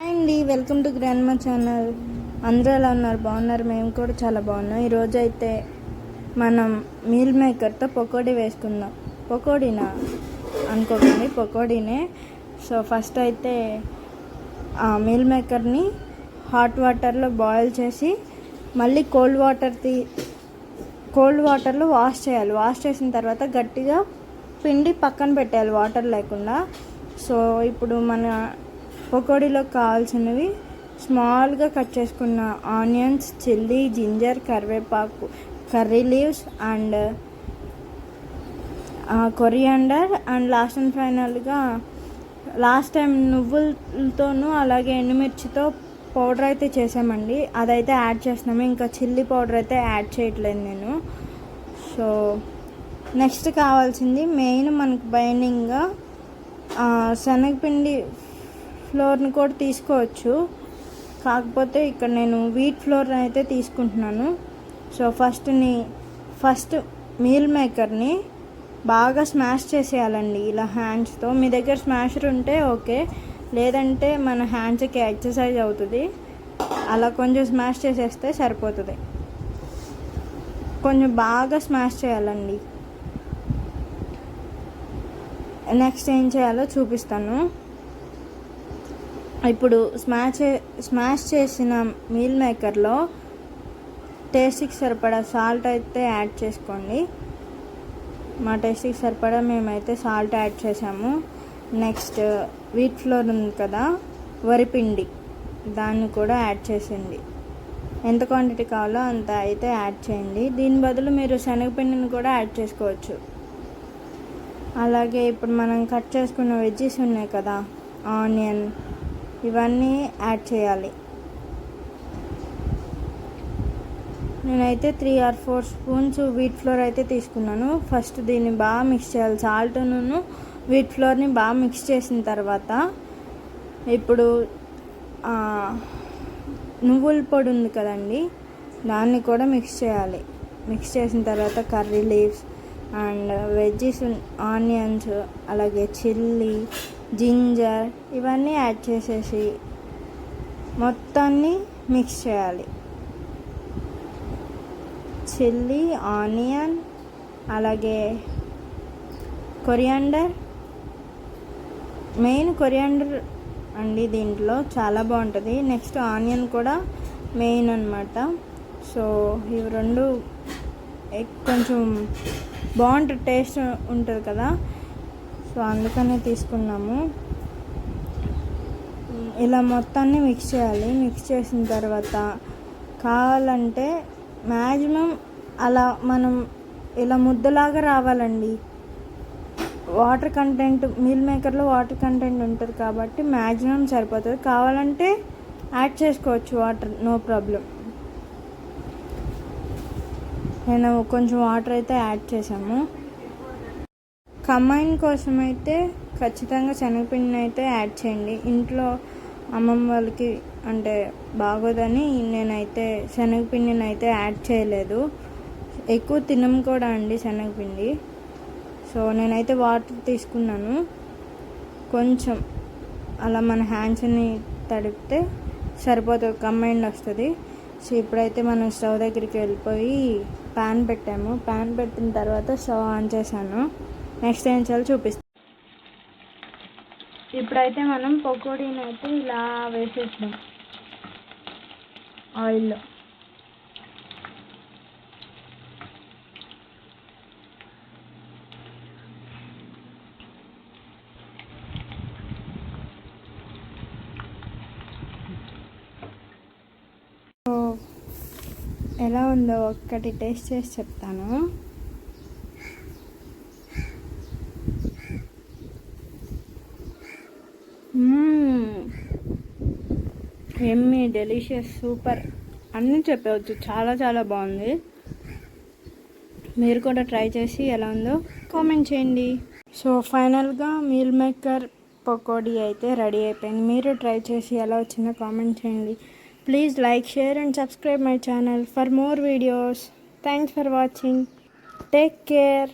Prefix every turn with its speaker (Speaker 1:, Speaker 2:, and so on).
Speaker 1: Hi అండి welcome to grand మా channel. అందరూ ఎలా ఉన్నారు? బాగున్నారు? మేము కూడా చాలా బాగున్నాం. ఈరోజు అయితే మనం మీల్ మేకర్తో పకోడీ వేసుకుందాం. పకోడీనా? అనుకోకండి పకోడీనే. సో ఫస్ట్ అయితే ఆ మీల్ మేకర్ని హాట్ వాటర్లో బాయిల్ చేసి మళ్ళీ కోల్డ్ వాటర్ తీ కోల్డ్ వాటర్లో వాష్ చేయాలి. వాష్ చేసిన తర్వాత గట్టిగా పిండి పక్కన పెట్టేయాలి వాటర్ లేకుండా. సో ఇప్పుడు మన పకోడీలోకి కావాల్సినవి స్మాల్గా కట్ చేసుకున్న ఆనియన్స్ చిల్లీ జింజర్ కరివేపాకు curry leaves and coriander and last and ఫైనల్గా లాస్ట్ టైం నువ్వులతోనూ అలాగే ఎండుమిర్చితో పౌడర్ అయితే చేసామండి. అదైతే యాడ్ చేస్తున్నాము. ఇంకా చిల్లీ పౌడర్ అయితే యాడ్ చేయట్లేదు నేను. సో నెక్స్ట్ కావాల్సింది మెయిన్ మనకు బైండింగ్గా శనగపిండి ఫ్లోర్ని కూడా తీసుకోవచ్చు. కాకపోతే ఇక్కడ నేను వీట్ ఫ్లోర్ అయితే తీసుకుంటున్నాను. సో ఫస్ట్ని ఫస్ట్ మీల్ మేకర్ని బాగా స్మాష్ చేసేయాలండి. ఇలా హ్యాండ్స్తో. మీ దగ్గర స్మాషర్ ఉంటే ఓకే. లేదంటే మన హ్యాండ్స్కి ఎక్సర్సైజ్ అవుతుంది. అలా కొంచెం స్మాష్ చేసేస్తే సరిపోతుంది. కొంచెం బాగా స్మాష్ చేయాలండి. నెక్స్ట్ ఏం చేయాలో చూపిస్తాను. ఇప్పుడు స్మాష్ స్మాష్ చేసిన మీల్ మేకర్లో టేస్ట్కి సరిపడా సాల్ట్ అయితే యాడ్ చేసుకోండి. మా టేస్ట్కి సరిపడా మేమైతే సాల్ట్ యాడ్ చేసాము. నెక్స్ట్ వీట్ ఫ్లోర్ ఉంది కదా వరిపిండి దాన్ని కూడా యాడ్ చేసింది ఎంత క్వాంటిటీ కావాలో అంత అయితే యాడ్ చేయండి. దీని బదులు మీరు శనగపిండిని కూడా యాడ్ చేసుకోవచ్చు. అలాగే ఇప్పుడు మనం కట్ చేసుకున్న వెజ్జెస్ ఉన్నాయి కదా ఆనియన్ ఇవన్నీ యాడ్ చేయాలి. నేనైతే three or four spoons wheat flour అయితే తీసుకున్నాను. ఫస్ట్ దీన్ని బాగా మిక్స్ చేయాలి. సాల్ట్ను వీట్ ఫ్లోర్ని బాగా మిక్స్ చేసిన తర్వాత ఇప్పుడు నువ్వుల పొడి ఉంది కదండి దాన్ని కూడా మిక్స్ చేయాలి. మిక్స్ చేసిన తర్వాత curry leaves and veggies onions అలాగే చిల్లీ జింజర్ ఇవన్నీ యాడ్ చేసేసి మొత్తాన్ని మిక్స్ చేయాలి. చిల్లీ ఆనియన్ అలాగే కొరియాండర్. మెయిన్ కొరియాండర్ అండి దీంట్లో చాలా బాగుంటుంది. నెక్స్ట్ ఆనియన్ కూడా మెయిన్ అనమాట సో ఇవి రెండు కొంచెం బాగుంటుంది టేస్ట్ ఉంటుంది కదా. సో అందుకనే తీసుకున్నాము. ఇలా మొత్తాన్ని మిక్స్ చేయాలి. మిక్స్ చేసిన తర్వాత కావాలంటే మ్యాక్సిమం అలా మనం ఇలా ముద్దలాగా రావాలండి. వాటర్ కంటెంట్ మీల్ మేకర్లో వాటర్ కంటెంట్ ఉంటుంది కాబట్టి మ్యాక్సిమం సరిపోతుంది. కావాలంటే యాడ్ చేసుకోవచ్చు వాటర్ నో ప్రాబ్లం నేను కొంచెం వాటర్ అయితే యాడ్ చేసాము కమ్మాయిన్ కోసం అయితే ఖచ్చితంగా శనగపిండిని అయితే యాడ్ చేయండి. ఇంట్లో అమ్మమ్మ వాళ్ళకి అంటే బాగోదని నేనైతే శనగపిండిని అయితే యాడ్ చేయలేదు. ఎక్కువ తినం కూడా అండి శనగపిండి. సో నేనైతే వాటర్ తీసుకున్నాను. కొంచెం అలా మన హ్యాండ్స్ని తడిపితే సరిపోతుంది కంబైండ్ వస్తుంది. సో ఇప్పుడైతే మనం స్టవ్ దగ్గరికి వెళ్ళిపోయి ప్యాన్ పెట్టాము. ప్యాన్ పెట్టిన తర్వాత స్టవ్ ఆన్ చేశాను. నెక్స్ట్ ఏం చేయాలో చూపిస్తాను ఇప్పుడైతే మనం పకోడీని అయితే ఇలా వేసేస్తాం ఆయిల్లో. ఎలా ఉందో ఒక్కటి టేస్ట్ చేసి చెప్తాను. ఎమ్మి డెలిషియస్ సూపర్. అన్నీ చెప్పవచ్చు. చాలా చాలా బాగుంది. మీరు కూడా ట్రై చేసి ఎలా ఉందో కామెంట్ చేయండి. సో ఫైనల్గా మీల్ మేకర్ పకోడీ అయితే రెడీ అయిపోయింది. మీరు ట్రై చేసి ఎలా వచ్చిందో కామెంట్ చేయండి. Please like, share and subscribe my channel for more videos. Thanks for watching. Take care.